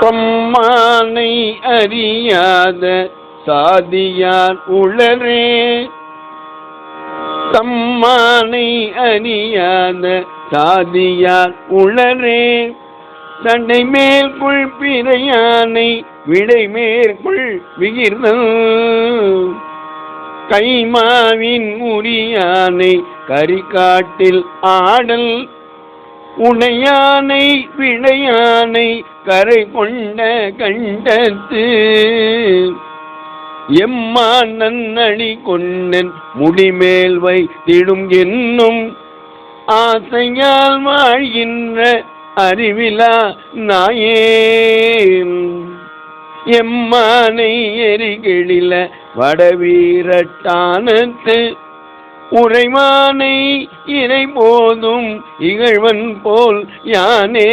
சம்மானை அறியாத சாதியார் உளரே. தம்மானை அறியாத சாதியார் உளரே. தன்னை மேற்குள் பிறையானை விடை மேற்குள் விகிர்தல். கைமாவின் உரியானை கரிகாட்டில் ஆடல் உனையானை விடையானை கரை கொண்ட கண்டத்து. எம்மா நன்னடி கொன்னன் முடிமேல் வைத்திடும் என்னும் ஆசையால் வாழ்கின்ற அறிவிலா நாயே எம்மானை எரிகெழில வடவீரட்டானத்து உரைமானை இறை போதும் இகழ்வன் போல் யானே.